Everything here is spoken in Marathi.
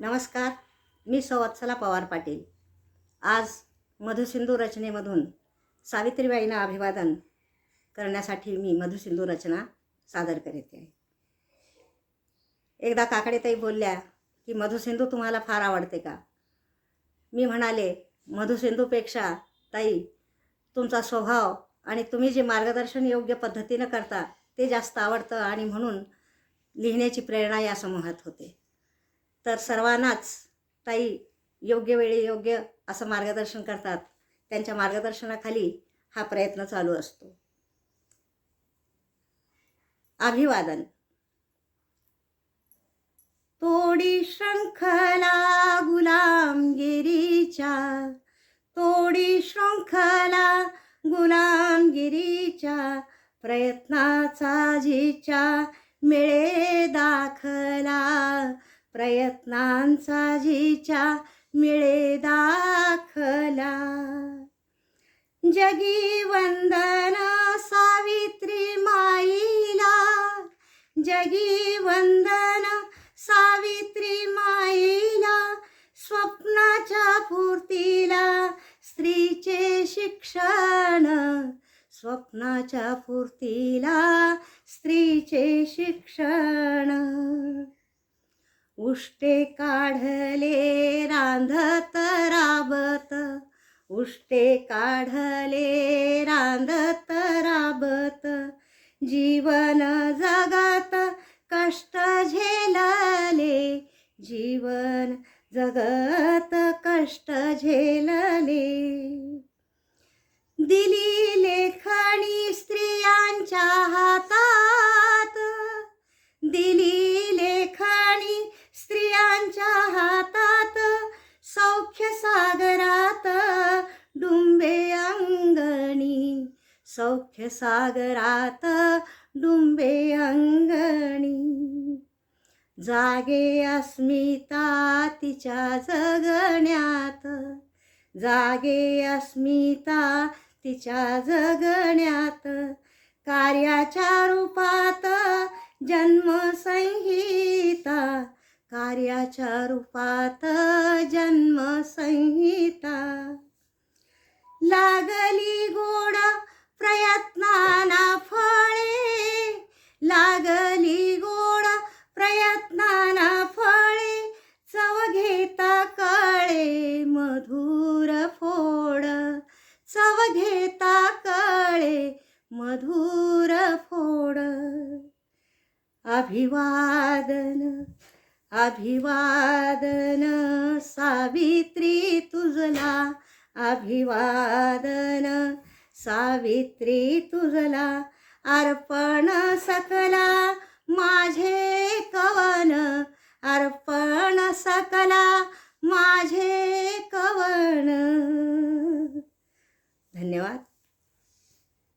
नमस्कार मी सवत्सला पवार पाटील. आज मधुसिंधू रचनेमधून सावित्रीबाईंना अभिवादन करण्यासाठी मी मधुसिंधू रचना सादर करीत. आहे एकदा काकडेताई बोलल्या की मधुसिंधू तुम्हाला फार आवडते का? मी म्हणाले मधुसिंधूपेक्षा ताई तुमचा स्वभाव आणि तुम्ही जे मार्गदर्शन योग्य पद्धतीनं करता ते जास्त आवडतं आणि म्हणून लिहिण्याची प्रेरणा या समूहात होते. तर सर्वांनाच ताई योग्य वेळी योग्य असं मार्गदर्शन करतात. त्यांच्या मार्गदर्शनाखाली हा प्रयत्न चालू असतो. अभिवादन. तोडी शृंखला गुलामगिरीच्या तोडी शृंखला गुलामगिरीच्या प्रयत्नाचा जिच्या मिळे दाखला प्रयत्नांचा जिच्या मिळे दाखला. जगी वंदन सावित्री माईला. जगी वंदन सावित्री माईला. स्वप्नाच्या पूर्तीला स्त्रीचे शिक्षण. स्वप्नाच्या पूर्तीला स्त्रीचे शिक्षण. उष्टे काढले रांधत राबत. उष्टे काढले रांधत राबत. जीवन जगत कष्ट झेलले जीवन जगत कष्ट झेलले. दिली लेखणी स्त्रियांच्या हातात सौख्य सागरात डुंबे अंगणी. जागे अस्मिता तिच्या जगण्यात. जागे अस्मिता तिच्या जगण्यात. कार्याच्या रूपात जन्मसंहिता कार्याच्या रूपात जन्मसंहिता लाग घेता कळे मधुर फोड. अभिवादन अभिवादन सावित्री तुझला. अभिवादन सावित्री तुझला. अर्पण सकला माझे कवन. अर्पण सकला माझे कवन. धन्यवाद